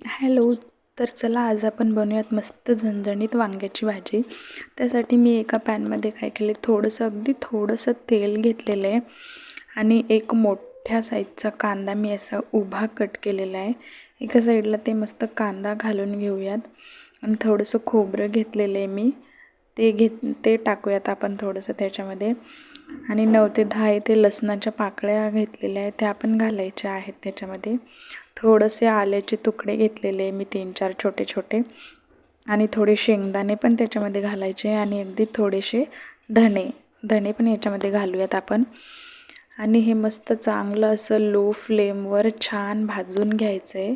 Hello तर चला आज आपण बनवूयात मस्त झणझणीत वांग्याची भाजी. त्यासाठी मी एका पॅनमध्ये काय केले थोडंसं अगदी थोडंसं तेल घेतलेलं आहे आणि एक मोठ्या साईजचा कांदा मी असा उभा कट केलेला आहे. एका साईडला ते मस्त कांदा घालून घेऊयात आणि थोडंसं खोबरं घेतलेलं आहे मी. ते घेत ते टाकूयात आपण थोडंसं त्याच्यामध्ये. आणि नऊ ते दहा येथे लसणाच्या पाकळ्या घेतलेल्या आहेत त्या पण घालायच्या आहेत त्याच्यामध्ये. थोडेसे आल्याचे तुकडे घेतलेले मी तीन चार छोटे छोटे. आणि थोडे शेंगदाणे पण त्याच्यामध्ये घालायचे आणि अगदी थोडेसे धणे. धणे पण याच्यामध्ये घालूयात आपण. आणि हे मस्त चांगलं असं लो फ्लेमवर छान भाजून घ्यायचं आहे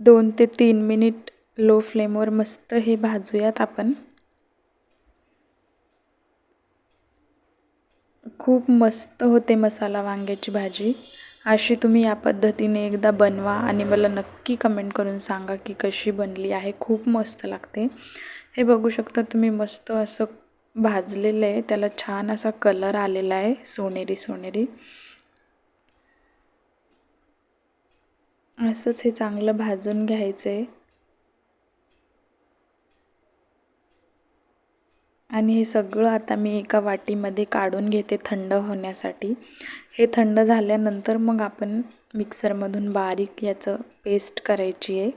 दोन ते तीन मिनिट लो फ्लेमवर मस्त हे भाजूयात आपण. खूप मस्त होते मसाला वांग्याची भाजी. अशी तुम्ही या पद्धतीने एकदा बनवा आणि मला नक्की कमेंट करून सांगा की कशी बनली आहे. खूप मस्त लागते. हे बघू शकता तुम्ही मस्त असं भाजलेलं आहे. त्याला छान असा कलर आलेला आहे. सोनेरी सोनेरी. असंच हे चांगलं भाजून घ्यायचं आहे आणि हे सगळं आता मी एका वाटीमध्ये काढून घेते थंड होण्यासाठी. हे थंड झाल्यानंतर मग आपण मिक्सरमधून बारीक याचं पेस्ट करायची आहे.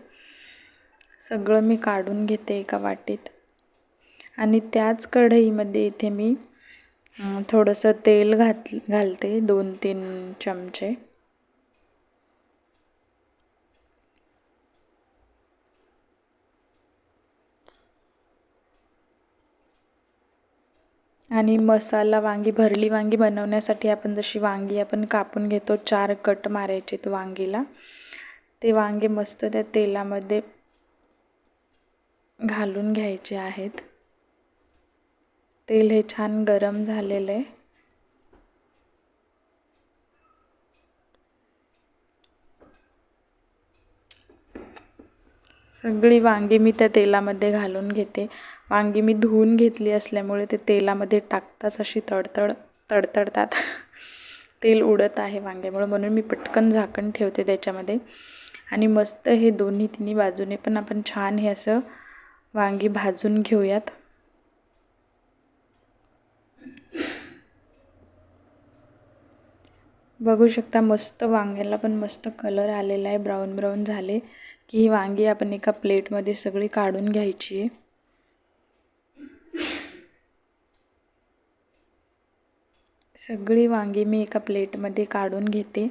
सगळं मी काढून घेते एका वाटीत. आणि त्याच कढईमध्ये इथे मी थोडंसं तेल घात घालते दोन तीन चमचे. आणि मसाला वांगी भरली वांगी बनवण्यासाठी आपण जशी वांगी आपण कापून घेतो चार कट मारायचे वांगीला. ते वांगे मस्त त्या तेलामध्ये घालून घ्यायचे आहेत. तेल हे छान गरम झालेलं आहे. सगळी वांगी मी त्या तेलामध्ये घालून घेते. वांगी मी धुवून घेतली असल्यामुळे ते तेलामध्ये टाकताच अशी तडतड तडतडतात. तेल उडत आहे वांग्यामुळे म्हणून मी पटकन झाकण ठेवते त्याच्यामध्ये. आणि मस्त हे दोन्ही तिन्ही बाजूने पण आपण छान हे असं वांगी भाजून घेऊयात. बघू शकता मस्त वांग्याला पण मस्त कलर आलेला आहे. ब्राऊन ब्राऊन झाले की ही वांगी आपण एका प्लेटमध्ये सगळी काढून घ्यायची आहे. सगळी वांगी मी एका प्लेटमध्ये काढून घेते.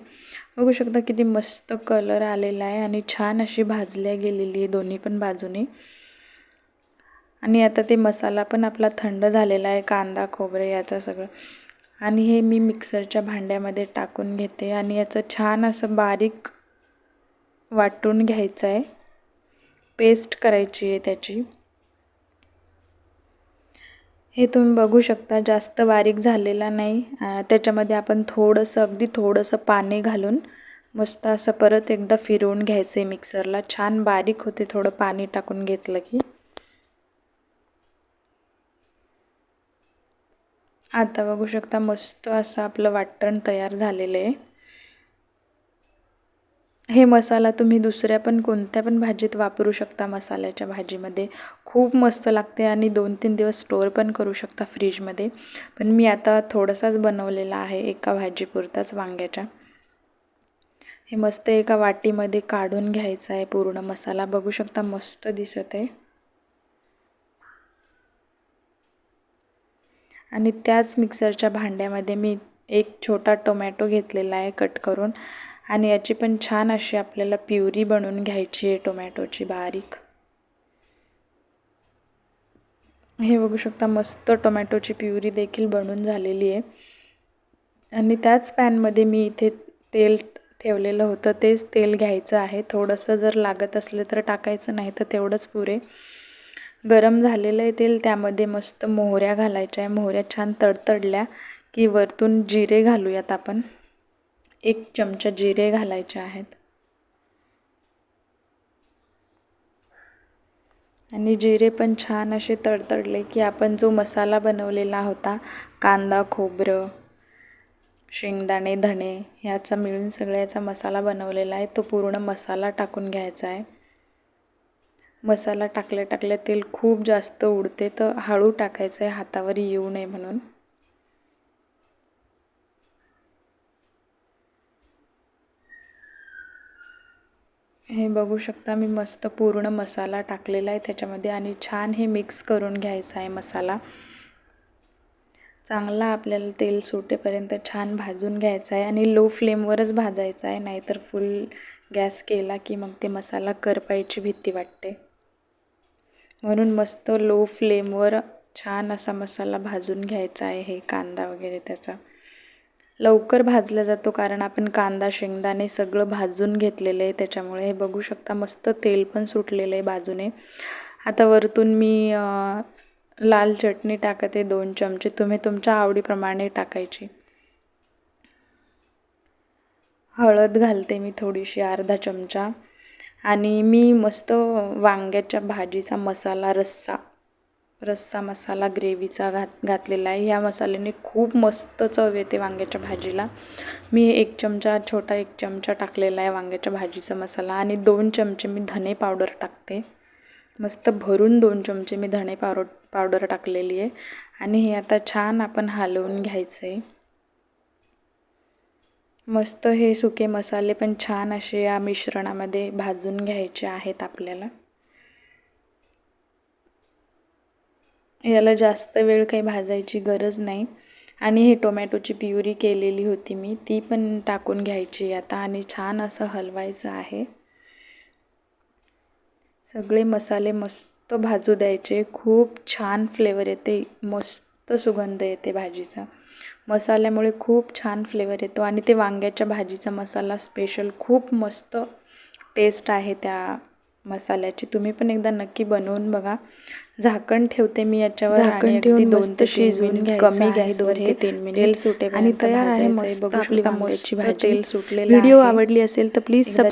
बघू शकता किती मस्त कलर आलेला आहे आणि छान अशी भाजल्या गेलेली आहे दोन्ही पण बाजूने. आणि आता ते मसाला पण आपला थंड झालेला आहे कांदा खोबरे याचा सगळं. आणि हे मी मिक्सरच्या भांड्यामध्ये टाकून घेते आणि याचं छान असं बारीक वाटून घ्यायचं आहे. पेस्ट करायची आहे त्याची. हे तुम्ही बघू शकता जास्त बारीक झालेला नाही. त्याच्यामध्ये आपण थोडंसं अगदी थोडंसं पाणी घालून मस्त असं परत एकदा फिरवून घ्यायचं आहे मिक्सरला. छान बारीक होते थोडं पाणी टाकून घेतलं की. आता बघू शकता मस्त असं आपलं वाटण तयार झालेलं आहे. हे मसाला तुम्ही दुसऱ्या पण कोणत्या पण भाजीत वापरू शकता मसाल्याच्या भाजीमध्ये. खूप मस्त लागते आणि दोन तीन दिवस स्टोअर पण करू शकता फ्रीजमध्ये पण मी आता थोडासाच बनवलेला आहे एका भाजीपुरताच वांग्याच्या. हे मस्त एका वाटीमध्ये काढून घ्यायचं आहे पूर्ण मसाला. बघू शकता मस्त दिसत आहे. आणि त्याच मिक्सरच्या भांड्यामध्ये मी एक छोटा टोमॅटो घेतलेला आहे कट करून. आणि याची पण छान अशी आपल्याला प्युरी बनवून घ्यायची आहे टोमॅटोची बारीक. हे बघू शकता मस्त टोमॅटोची प्युरी देखील बनून झालेली आहे. आणि त्याच पॅनमध्ये मी इथे तेल ठेवलेलं होतं तेच तेल घ्यायचं आहे. थोडंसं जर लागत असलं तर टाकायचं नाही तर तेवढंच पुरे. गरम झालेलं आहे तेल त्यामध्ये मस्त मोहऱ्या घालायच्या आहे. मोहऱ्या छान तडतडल्या की वरतून जिरे घालूयात आपण. एक चमचा जिरे घालायचे आहेत. आणि जिरे पण छान असे तडतडले की आपण जो मसाला बनवलेला होता कांदा खोबरं शेंगदाणे धणे ह्याचा मिळून सगळ्याचा मसाला बनवलेला आहे. तो पूर्ण मसाला टाकून घ्यायचा आहे. मसाला टाकल्या टाकल्या तेल खूप जास्त उडते तर हळू टाकायचं आहे. हातावर येऊ नये म्हणून. हे बघू शकता मी मस्त पूर्ण मसाला टाकलेला आहे त्याच्यामध्ये आणि छान हे मिक्स करून घ्यायचं आहे मसाला. चांगला आपल्याला तेल सुटेपर्यंत छान भाजून घ्यायचा आहे आणि लो फ्लेमवरच भाजायचा आहे नाहीतर फुल गॅस केला की मग ते मसाला करपायची भीती वाटते. म्हणून मस्त लो फ्लेमवर छान असा मसाला भाजून घ्यायचा आहे हे कांदा वगैरे त्याचा. लवकर भाजला जातो कारण आपण कांदा शेंगदाणे सगळं भाजून घेतलेलं आहे. त्याच्यामुळे हे बघू शकता मस्त तेल पण सुटलेलं आहे बाजूने. आता वरतून मी लाल चटणी टाकते दोन चमचे. तुम्ही तुमच्या आवडीप्रमाणे टाकायची. हळद घालते मी थोडीशी अर्धा चमचा. आणि मी मस्त वांग्याच्या भाजीचा मसाला रस्सा रस्सा मसाला ग्रेव्हीचा घात घातलेला आहे. ह्या मसाल्याने खूप मस्त चव येते वांग्याच्या भाजीला. मी एक चमचा छोटा एक चमचा टाकलेला आहे वांग्याच्या भाजीचा मसाला आणि दोन चमचे मी धने पावडर टाकते. मस्त भरून दोन चमचे मी धणे पावडर पावडर टाकलेली आहे. आणि हे आता छान आपण हलवून घ्यायचं आहे मस्त हे सुके मसाले पण छान असे या मिश्रणामध्ये भाजून घ्यायचे आहेत आपल्याला. याला जास्त वेळ काही भाजायची गरज नाही. आणि हे टोमॅटोची प्युरी केलेली होती मी ती पण टाकून घ्यायची आता आणि छान असं हलवायचं आहे. सगळे मसाले मस्त भाजू द्यायचे खूप छान फ्लेवर येते मस्त सुगंध येते भाजीचा. मसाल्यामुळे खूप छान फ्लेवर येतो आणि ते वांग्याच्या भाजीचा मसाला स्पेशल खूप मस्त टेस्ट आहे त्या मसाल्याची. तुम्ही पण एकदा नक्की बनवून बघा. झाकण ठेवते मी याच्यावर झाकण ठेवून मस्त ते शिजवून कमी. गॅसवर हे तीन मिनिट तेल सुटे आणि तयार आहे. मस्त बघू आपली वांग्याची भाजी तेल सुटलेलं व्हिडिओ. आवडली असेल तर प्लीज सबस्क्राईब